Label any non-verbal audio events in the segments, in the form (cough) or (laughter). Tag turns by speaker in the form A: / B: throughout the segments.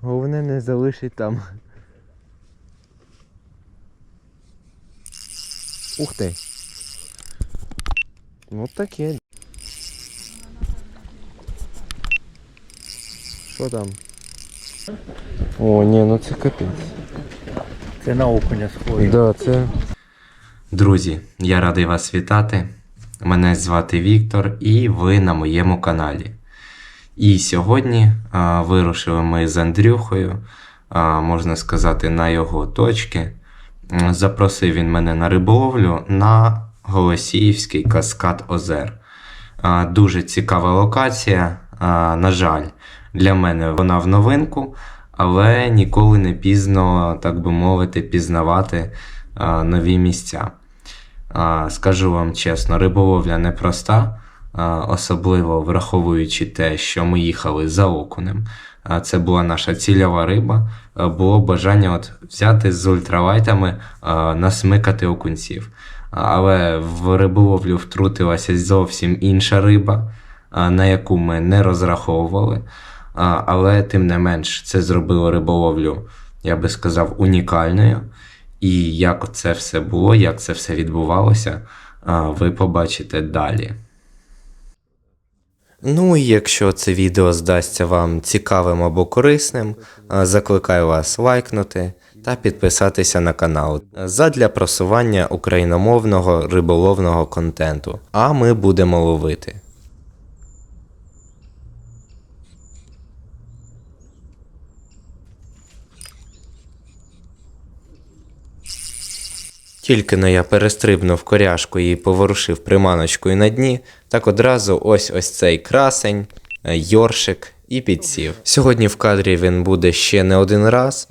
A: Головне не залишить там. Ух ти. Ну таке. Що там? О, ні, ну це капець.
B: Це на окуня схоже.
A: Да, це.
C: Друзі, я радий вас вітати. Мене звати Віктор, і ви на моєму каналі. І сьогодні а, вирушили ми з Андрюхою, а, можна сказати, на його точки. Запросив він мене на риболовлю на Голосіївський каскад Озер. А, Дуже цікава локація. А, На жаль, для мене вона в новинку, але ніколи не пізно, так би мовити, пізнавати а, нові місця. А, Скажу вам чесно, риболовля непроста, особливо враховуючи те, що ми їхали за окунем. Це була наша цільова риба. Було бажання от взяти з ультралайтами, насмикати окунців. Але в риболовлю втрутилася зовсім інша риба, на яку ми не розраховували. Але тим не менш, це зробило риболовлю, я би сказав, унікальною. І як це все було, як це все відбувалося, ви побачите далі. Ну і якщо це відео здасться вам цікавим або корисним, закликаю вас лайкнути та підписатися на канал задля просування україномовного риболовного контенту. А ми будемо ловити. Тільки но я перестрибнув коряшку і поворушив приманочкою на дні, так одразу ось ось цей красень, е, йоршик і підсів. Сьогодні в кадрі він буде ще не один раз,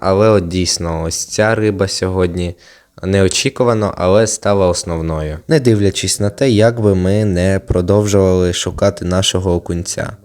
C: але от дійсно ось ця риба сьогодні неочікувано, але стала основною. Не дивлячись на те, як би ми не продовжували шукати нашого окунця.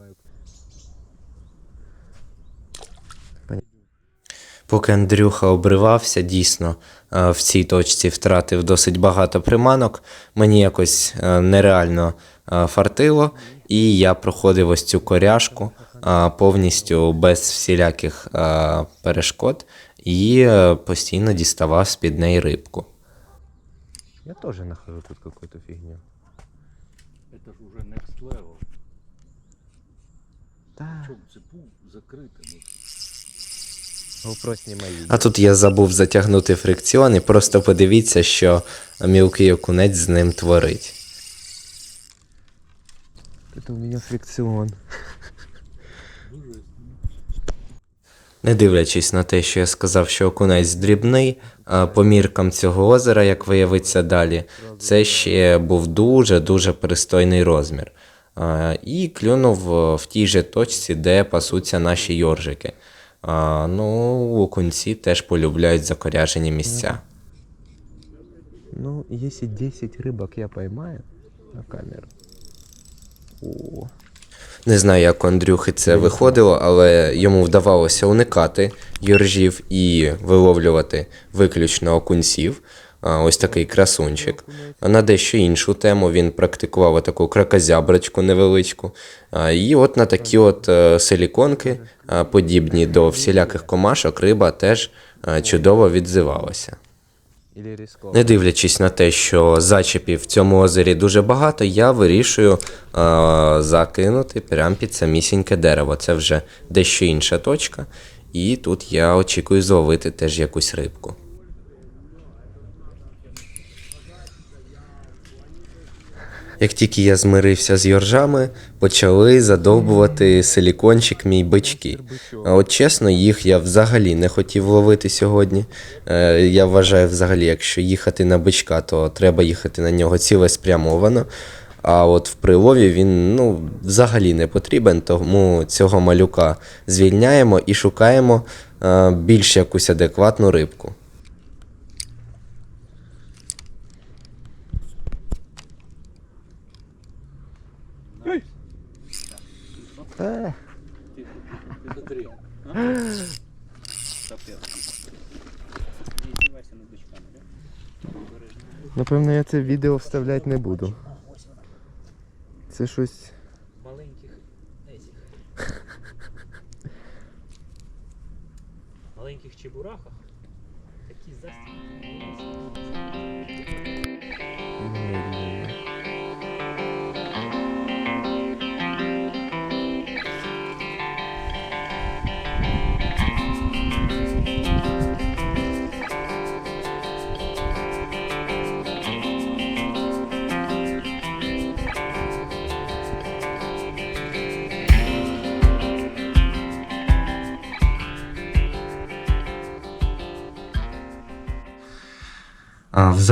C: Поки Андрюха обривався, дійсно в цій точці втратив досить багато приманок. Мені якось е, нереально е, фартило, і я проходив ось цю коряшку е, повністю без всіляких е, перешкод і е, постійно діставав з-під неї рибку.
A: Я теж нахожу тут какую-то фігню.
B: Це ж уже next level.
A: Та,
B: Чому це був закритий?
A: GoPro знімай відео.
C: А тут я забув затягнути фрикціон, і просто подивіться, що мілкий окунець з ним творить.
A: Это у меня фрикцион.
C: Не дивлячись на те, що я сказав, що окунець дрібний, по міркам цього озера, як виявиться далі, це ще був дуже-дуже пристойний розмір. І клюнув в тій же точці, де пасуться наші йоржики. А, Ну, окунці теж полюбляють закоряжені місця.
A: Ну, якщо 10 рибок я поймаю на камеру. О,
C: Не знаю, як у Андрюхи це виходило, але йому вдавалося уникати юржів і виловлювати виключно окунців. Ось такий красунчик. На дещо іншу тему він практикував таку кракозяброчку невеличку. І от на такі от е, силіконки, подібні до всіляких комашок, риба теж чудово відзивалася. Не дивлячись на те, що зачепів в цьому озері дуже багато, я вирішую а, закинути прямо під самісіньке дерево. Це вже дещо інша точка. І тут я очікую зловити теж якусь рибку. Як тільки я змирився з йоржами, почали задовбувати силікончик мій бички. От чесно, їх я взагалі не хотів ловити сьогодні. Е, я вважаю, взагалі, якщо їхати на бичка, то треба їхати на нього цілеспрямовано. А от в прилові він ну, взагалі не потрібен, тому цього малюка звільняємо і шукаємо е, більш якусь адекватну рибку.
B: Ти смотри.
A: Напевно, я це відео вставляти не буду. Це щось.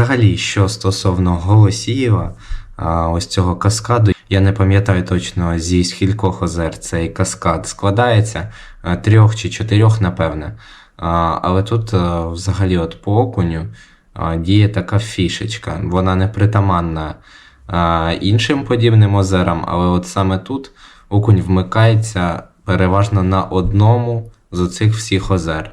C: Взагалі, що стосовно Голосіїва, а, ось цього каскаду, я не пам'ятаю точно зі скількох озер цей каскад складається, трьох чи чотирьох, напевне. Але тут взагалі от по окуню діє така фішечка. Вона не притаманна іншим подібним озерам, але от саме тут окунь вмикається переважно на одному з оцих всіх озер.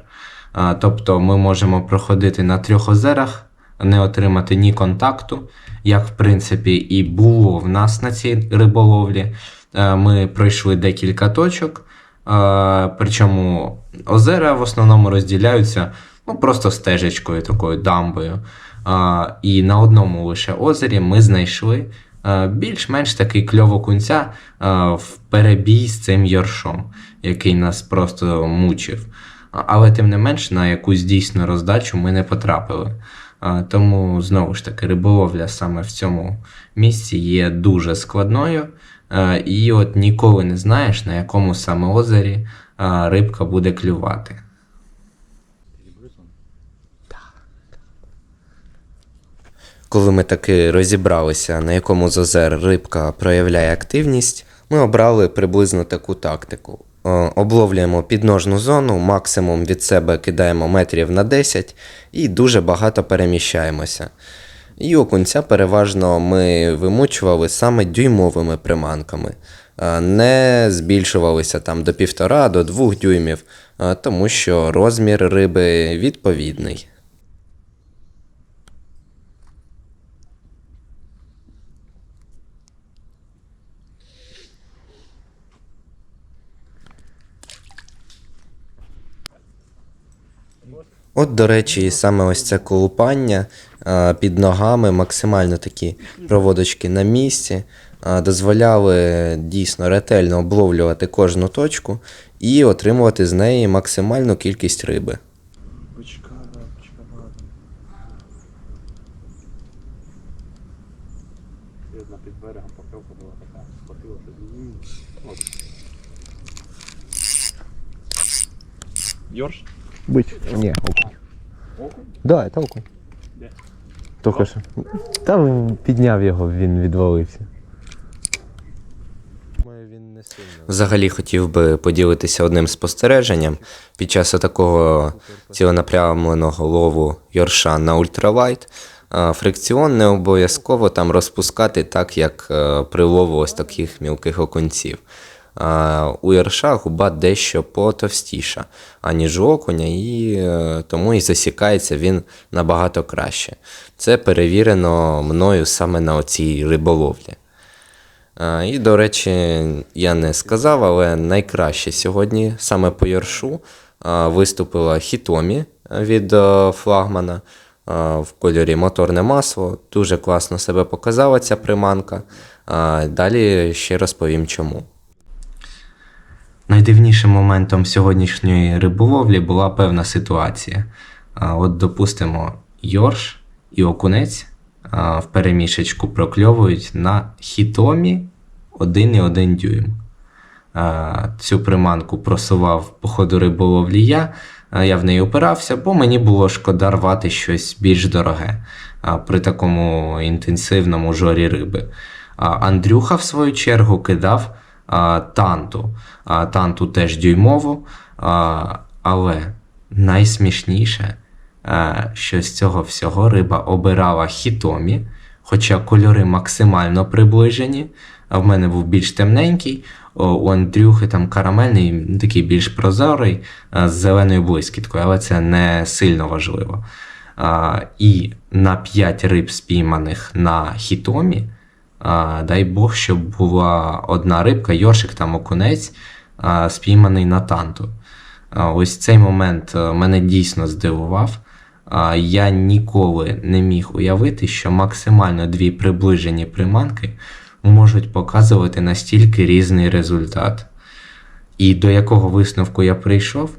C: Тобто ми можемо проходити на трьох озерах, не отримати ні контакту, як в принципі і було в нас на цій риболовлі. Е, Ми пройшли декілька точок, е, причому озера в основному розділяються ну, просто стежечкою, такою дамбою. Е, І на одному лише озері ми знайшли більш-менш такий кльовокунця е, в перебій з цим йоршом, який нас просто мучив. Але тим не менш на якусь дійсну роздачу ми не потрапили. Тому знову ж таки риболовля саме в цьому місці є дуже складною. І от ніколи не знаєш, на якому саме озері рибка буде клювати. Коли ми таки розібралися, на якому з озер рибка проявляє активність, ми обрали приблизно таку тактику. Е, Обловлюємо підножну зону, максимум від себе кидаємо метрів на 10 і дуже багато переміщаємося. І окунця переважно ми вимучували саме дюймовими приманками, Е, не збільшувалися там до півтора, до двох дюймів, е, тому що розмір риби відповідний. От, до речі, саме ось це колупання а, під ногами, максимально такі проводочки на місці, а, дозволяли дійсно ретельно обловлювати кожну точку і отримувати з неї максимальну кількість риби.
D: Під берегом покльовка була така, схватила тоді. Йорш?
A: Быть. Не, окунь.
D: Окунь?
A: Да, это окунь.
D: Де?
A: Тільки що. Там підняв його, він відвалився.
C: Взагалі хотів би поділитися одним спостереженням. Під час такого цілонапрямленого лову йорша на ультралайт а, фрикціон не обов'язково там розпускати так, як е, при лову ось таких мілких окунців. У йорша губа дещо потовстіша, аніж у окуня, і е, тому і засікається він набагато краще. Це перевірено мною саме на оцій риболовлі. І, до речі, я не сказав, але найкраще сьогодні саме по Йоршу а, виступила Хітомі від е, флагмана в кольорі моторне масло. Дуже класно себе показала ця приманка. Далі ще розповім чому. Найдивнішим моментом сьогоднішньої риболовлі була певна ситуація. От, допустимо, Йорш і окунець в перемішечку прокльовують на хітомі 1,1 дюйм. Цю приманку просував по ходу риболовлі я. Я в неї опирався, бо мені було шкода рвати щось більш дороге при такому інтенсивному жорі риби. Андрюха, в свою чергу, кидав танту. Танту теж дюймову. Але найсмішніше, що з цього всього риба обирала хітомі, хоча кольори максимально приближені. В мене був більш темненький, у Андрюхи там карамельний, такий більш прозорий, з зеленою блискіткою, але це не сильно важливо. І на 5 риб спійманих на хітомі, а, дай Бог, щоб була одна рибка, йоршик там окунець, а, спійманий на танту. А, Ось цей момент е, мене дійсно здивував. А, Я ніколи не міг уявити, що максимально дві приближені приманки можуть показувати настільки різний результат. І до якого висновку я прийшов,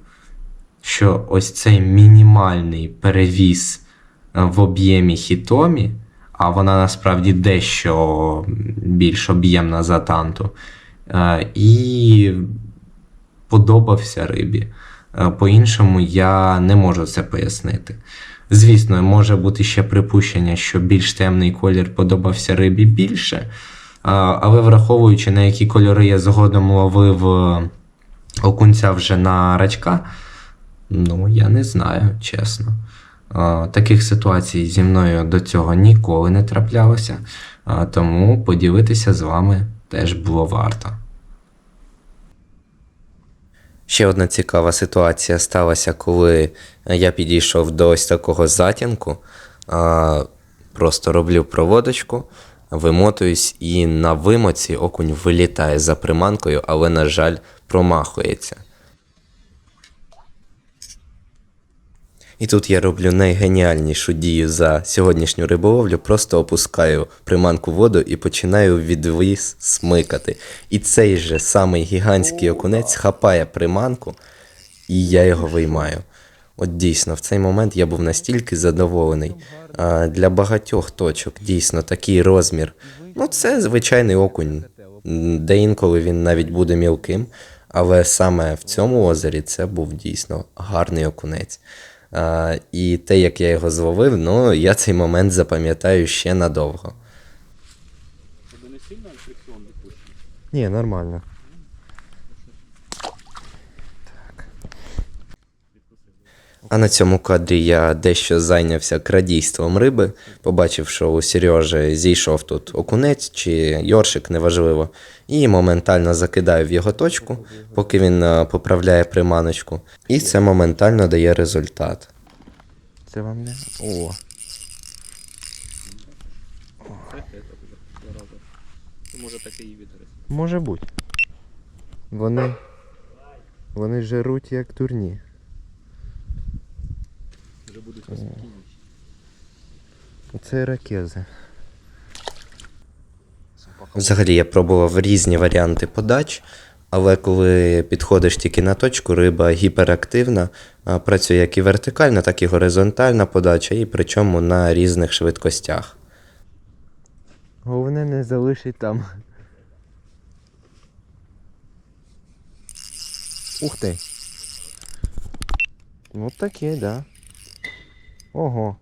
C: що ось цей мінімальний перевіз е, в об'ємі хітомі, а вона насправді дещо більш об'ємна за танту, е, і подобався рибі. Е, По-іншому я не можу це пояснити. Звісно, може бути ще припущення, що більш темний колір подобався рибі більше, але враховуючи, на які кольори я згодом ловив е, окунця вже на рачка, ну я не знаю, чесно. Таких ситуацій зі мною до цього ніколи не траплялося, тому поділитися з вами теж було варто. Ще одна цікава ситуація сталася, коли я підійшов до ось такого затінку. Просто роблю проводочку, вимотуюсь, і на вимоці окунь вилітає за приманкою, але, на жаль, промахується. І тут я роблю найгеніальнішу дію за сьогоднішню риболовлю, просто опускаю приманку в воду і починаю відвіз смикати. І цей же самий гігантський окунець хапає приманку, і я його виймаю. От дійсно, в цей момент я був настільки задоволений. А, для багатьох точок дійсно такий розмір. Ну, це звичайний окунь, де інколи він навіть буде мілким, але саме в цьому озері це був дійсно гарний окунець. А, і те, як я його зловив, ну я цей момент запам'ятаю ще надовго.
D: Тебе не сильно фрикціон допущений?
A: Ні, нормально.
C: А на цьому кадрі я дещо зайнявся крадійством риби, побачив, що у Сережі зійшов тут окунець чи йоршик, неважливо, і моментально закидаю в його точку, поки він е, поправляє приманочку, і це моментально дає результат.
A: Це вам не. О.
D: Це те, так, зараза. Ну, Може.
A: Може бути. Вони. Вони жируть як турні.
D: Будуть.
A: Це ракези.
C: Взагалі я пробував різні варіанти подач, але коли підходиш тільки на точку, риба гіперактивна, працює як і вертикальна, так і горизонтальна подача, і причому на різних швидкостях.
A: Головне не залишить там. Ух ти. Ну таке, да. Ого.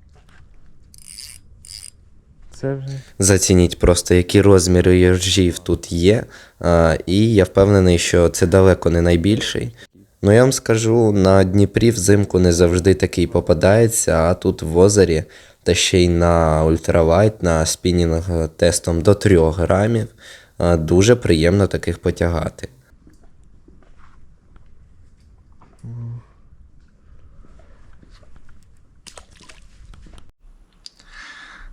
A: Це вже.
C: Зацініть просто, які розміри єржів тут є. А, і я впевнений, що це далеко не найбільший. Ну я вам скажу, на Дніпрі взимку не завжди такий попадається, а тут в озері, та ще й на ультралайт, на спінінг тестом до 3 грамів. Дуже приємно таких потягати.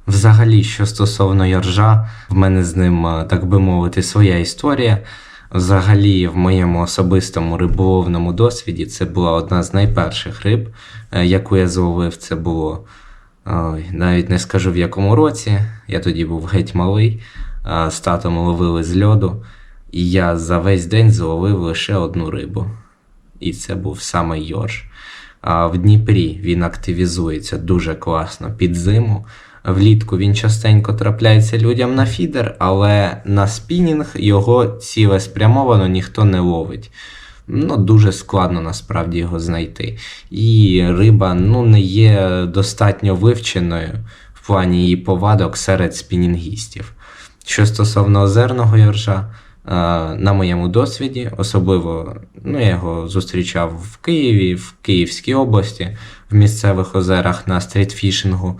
C: Взагалі, що стосовно Яржа, в мене з ним, е, так би мовити, своя історія. Взагалі, в моєму особистому риболовному досвіді це була одна з найперших риб, е, яку я зловив. Це було ой, навіть не скажу в якому році. Я тоді був геть малий. е, З татом ловили з льоду, і я за весь день зловив лише одну рибу. І це був саме Йорш. А в Дніпрі він активізується дуже класно під зиму. Влітку він частенько трапляється людям на фідер, але на спінінг його цілеспрямовано ніхто не ловить. Ну, дуже складно насправді його знайти. І риба ну, не є достатньо вивченою в плані її повадок серед спінінгістів. Що стосовно озерного йоржа, е, на моєму досвіді, особливо ну, я його зустрічав в Києві, в Київській області, в місцевих озерах на стрітфішингу.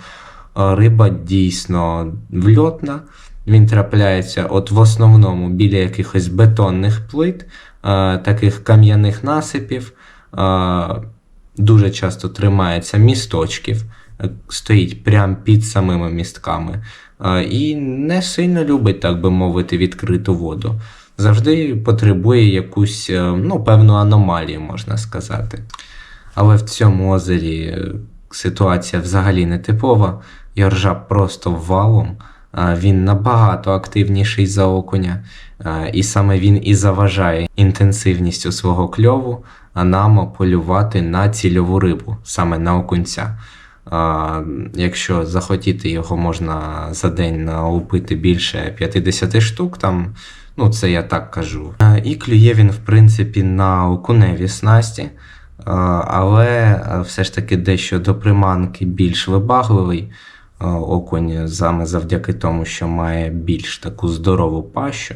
C: Риба дійсно вльотна. Він трапляється от в основному біля якихось бетонних плит, таких кам'яних насипів. Дуже часто тримається місточків, е, стоїть прямо під самими містками. І не сильно любить, так би мовити, відкриту воду. завжди потребує якусь е, ну, певну аномалію, можна сказати. Але в цьому озері е, ситуація взагалі не типова. Йоржа просто валом. Він набагато активніший за окуня, і саме він і заважає інтенсивністю свого кльову нам полювати на цільову рибу, саме на окунця. Якщо захотіти, його можна за день налупити більше 50 штук, там, ну це я так кажу. І клює він, в принципі, на окуневі снасті. Але е, все ж таки дещо до приманки більш вибагливий е, окунь саме завдяки тому, що має більш таку здорову пащу.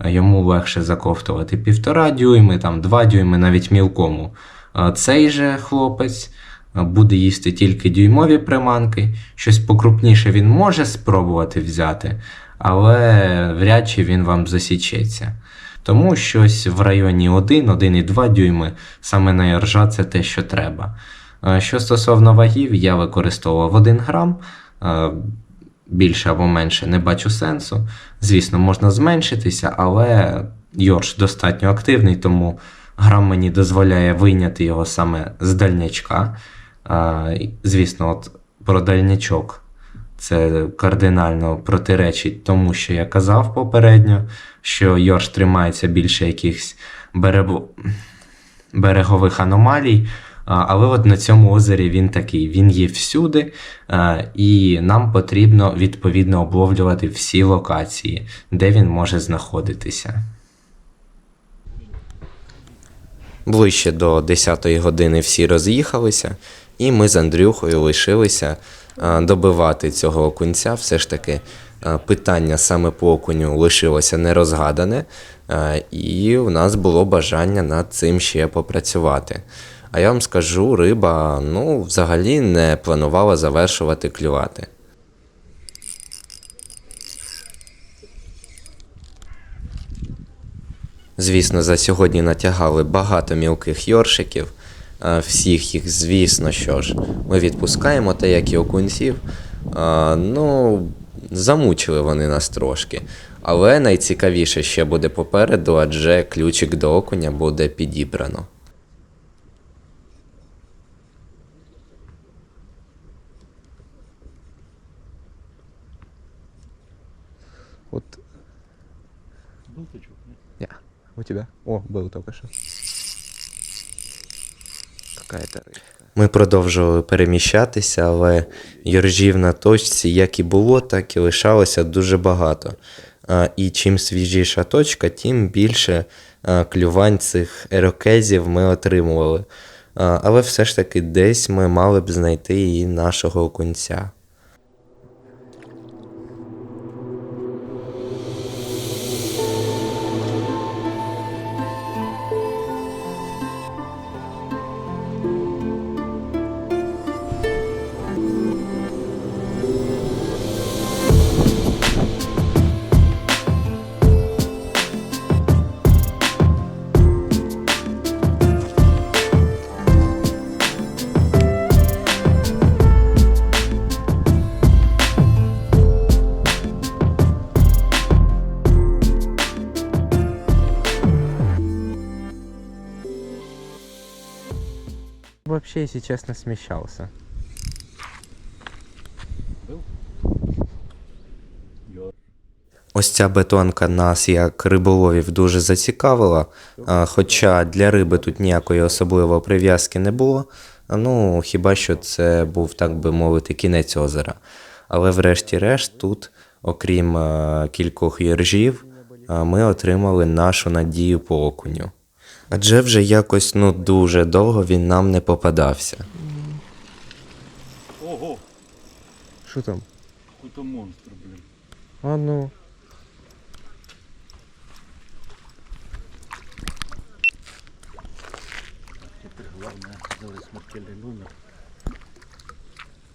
C: Е, Йому легше заковтувати півтора дюйми, там два дюйми, навіть мілкому. Е, Цей же хлопець е, буде їсти тільки дюймові приманки. Щось покрупніше він може спробувати взяти, але вряд чи він вам засічеться. Тому щось в районі 1, 1,2 дюйми саме на яржа це те, що треба. Е, Що стосовно вагів, я використовував 1 грам. Е, Більше або менше не бачу сенсу. Звісно, можна зменшитися, але Йорш достатньо активний, тому грам мені дозволяє вийняти його саме з дальнячка. Звісно, от про дальнячок це кардинально протиречить тому, що я казав попередньо, що Йорш тримається більше якихось берег... берегових аномалій. Але от на цьому озері він такий, він є всюди, і нам потрібно відповідно обловлювати всі локації, де він може знаходитися. Ближче до 10-ї години всі роз'їхалися, і ми з Андрюхою лишилися добивати цього окунця. Все ж таки, питання саме по окуню лишилося нерозгадане, і у нас було бажання над цим ще попрацювати. А я вам скажу, риба ну, взагалі не планувала завершувати клювати. Звісно, за сьогодні натягали багато мілких йоршиків. Всіх їх, звісно, що ж, ми відпускаємо, те, як і окунців. Ну, замучили вони нас трошки. Але найцікавіше ще буде попереду, адже ключик до окуня буде підібрано.
A: Вот
D: Был тычок, нет?
A: я. У тебя? О, был только что. Какая-то рыбка.
C: Ми продовжували переміщатися, але йоржів на точці як і було, так і лишалося дуже багато. А, І чим свіжіша точка, тим більше а, клювань цих ерокезів ми отримували. А, Але все ж таки десь ми мали б знайти і нашого окунця.
A: Вообще, если честно, смещался.
C: Ось ця бетонка нас як риболовів дуже зацікавила. Хоча для риби тут ніякої особливої прив'язки не було. Ну, хіба що це був, так би мовити, кінець озера. Але врешті-решт тут, окрім кількох іржів, а, ми отримали нашу надію по окуню. Адже вже якось ну дуже довго він нам не попадався.
D: Ого!
A: Что там?
D: Какой-то монстр, блин.
A: А ну.
D: Теперь главное сделать смертельный номер.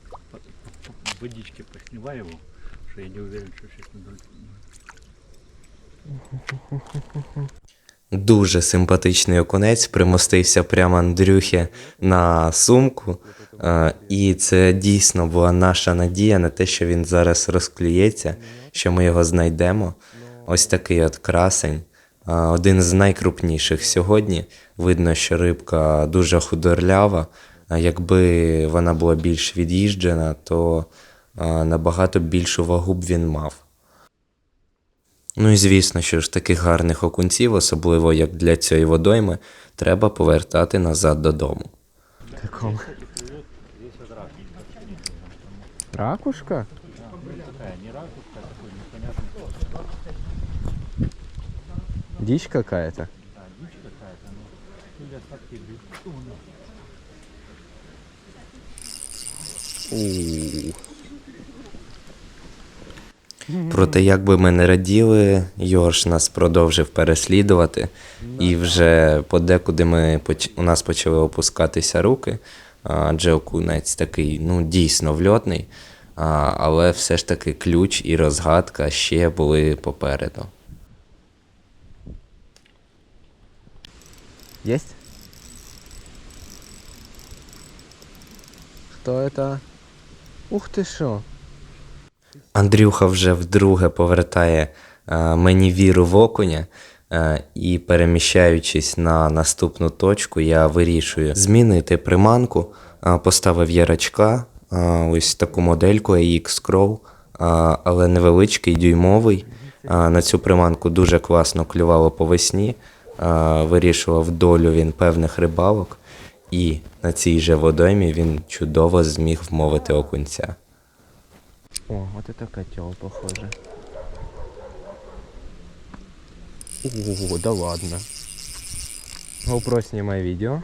D: По- по- по Водички поснимай его, что я не уверен, что сейчас не
C: Дуже симпатичний окунець примостився прямо Андрюхі на сумку. Е, І це дійсно була наша надія на те, що він зараз розклюється, що ми його знайдемо. Ось такий от красень. один з найкрупніших сьогодні. Видно, що рибка дуже худорлява. Якби вона була більш від'їжджена, то набагато більшу вагу б він мав. Ну і звісно, що ж таких гарних окунців, особливо як для цієї водойми, треба повертати назад додому.
A: Таком. Ракушка? Дичь какая-то.
D: Да,
C: Проте, як би ми не раділи, Йорш нас продовжив переслідувати, і вже подекуди ми у нас почали опускатися руки, адже окунець такий ну, дійсно вльотний, але все ж таки ключ і розгадка ще були попереду.
A: Есть? Кто это? Ух ты шо.
C: Андрюха вже вдруге повертає е, мені віру в окуня. е, І переміщаючись на наступну точку, я вирішую змінити приманку. Е, Поставив ярачка, ось таку модельку AX Crow, але невеличкий, дюймовий. На цю приманку дуже класно клювало по весні. Вирішував долю він певних рибалок, і на цій же водоймі він чудово зміг вмовити окунця.
A: О, вот это котел, похоже. О, да ладно. GoPro снимай видео.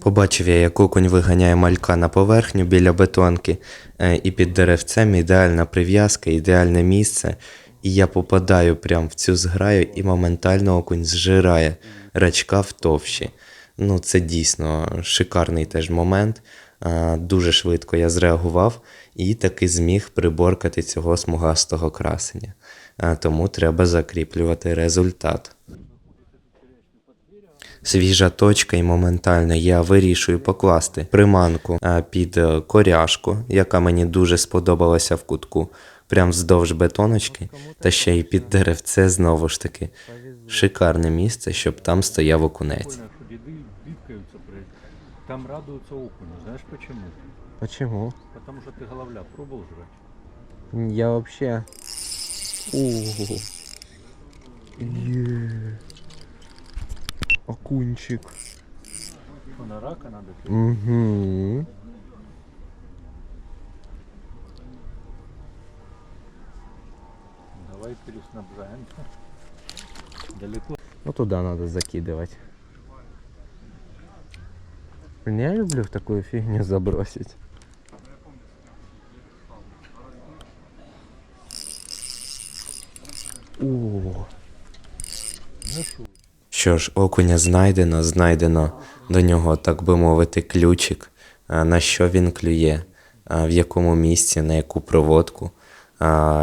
C: Побачив я, як окунь виганяє малька на поверхню біля бетонки, е, і під деревцем ідеальна прив'язка, ідеальне місце. І я попадаю прямо в цю зграю, і моментально окунь зжирає рачка в товщі. Ну, це дійсно шикарний теж момент. Е, Дуже швидко я зреагував і таки зміг приборкати цього смугастого красення. Е, Тому треба закріплювати результат. Свіжа точка, і моментально я вирішую покласти приманку е, під коряшку, яка мені дуже сподобалася в кутку, прям вздовж бетоночки, та ще й під деревце знову ж таки. Шикарне місце, щоб там стояв окунець.
D: Там радуются окуню. Знаешь почему?
A: Почему?
D: Потому что ты головля пробовал жрать?
A: Я вообще... О, Е. Окунчик.
D: Что, на рака надо?
A: Угу.
D: Давай переснабжаем. Далеко.
A: Ну туда надо закидывать. Я люблю в такую фигню (laughs) забросить.
C: Що ж, окуня знайдено, знайдено до нього, так би мовити, ключик, на що він клює, в якому місці, на яку проводку.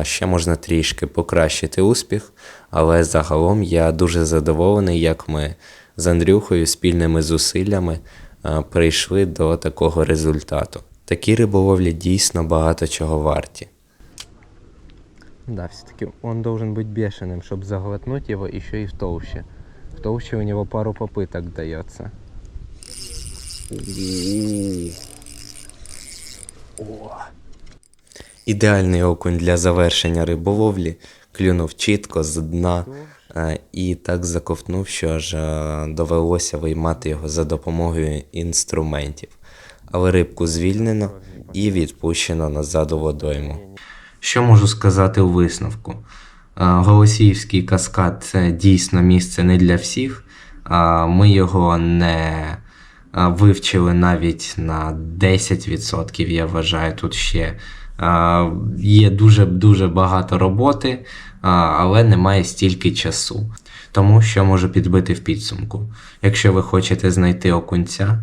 C: Ще можна трішки покращити успіх, але загалом я дуже задоволений, як ми з Андрюхою спільними зусиллями прийшли до такого результату. Такі риболовлі дійсно багато чого варті.
A: да, все-таки он должен быть бешеным, чтобы заглотнуть его еще и в толще. В толще у него пару попыток дается.
C: Ідеальний окунь для завершення риболовлі клюнув чітко з дна е, і так заковтнув, що аж е, довелося виймати його за допомогою інструментів. Але рибку звільнено і відпущено назад у водойму. Що можу сказати у висновку? Е, Голосіївський каскад це дійсно місце не для всіх. Е, Ми його не е, вивчили навіть на 10%, я вважаю, тут ще е, є дуже дуже багато роботи, але немає стільки часу. Тому що можу підбити в підсумку. Якщо ви хочете знайти окунця,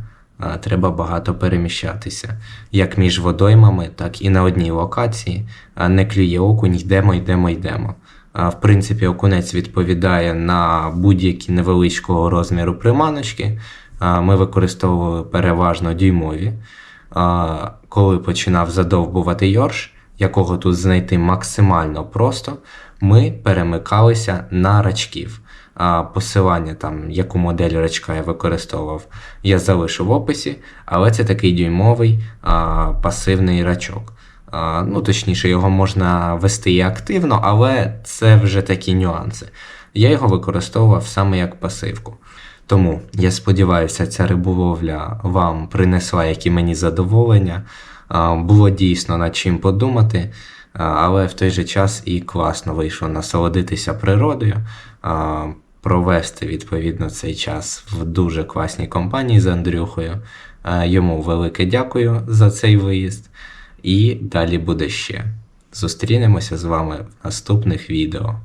C: треба багато переміщатися. Як між водоймами, так і на одній локації. Не клює окунь, йдемо, йдемо, йдемо. В принципі, окунець відповідає на будь-які невеличкого розміру приманочки. Ми використовували переважно дюймові. Коли починав задовбувати йорш, якого тут знайти максимально просто, ми перемикалися на рачків. А, Посилання там, яку модель рачка я використовував, я залишу в описі, але це такий дюймовий а, пасивний рачок. А, ну, точніше, його можна вести і активно, але це вже такі нюанси. Я його використовував саме як пасивку. Тому я сподіваюся, ця риболовля вам принесла як і мені задоволення. Було дійсно над чим подумати, але в той же час і класно вийшло насолодитися природою, провести відповідно цей час в дуже класній компанії з Андрюхою. Йому велике дякую за цей виїзд. І далі буде ще. Зустрінемося з вами в наступних відео.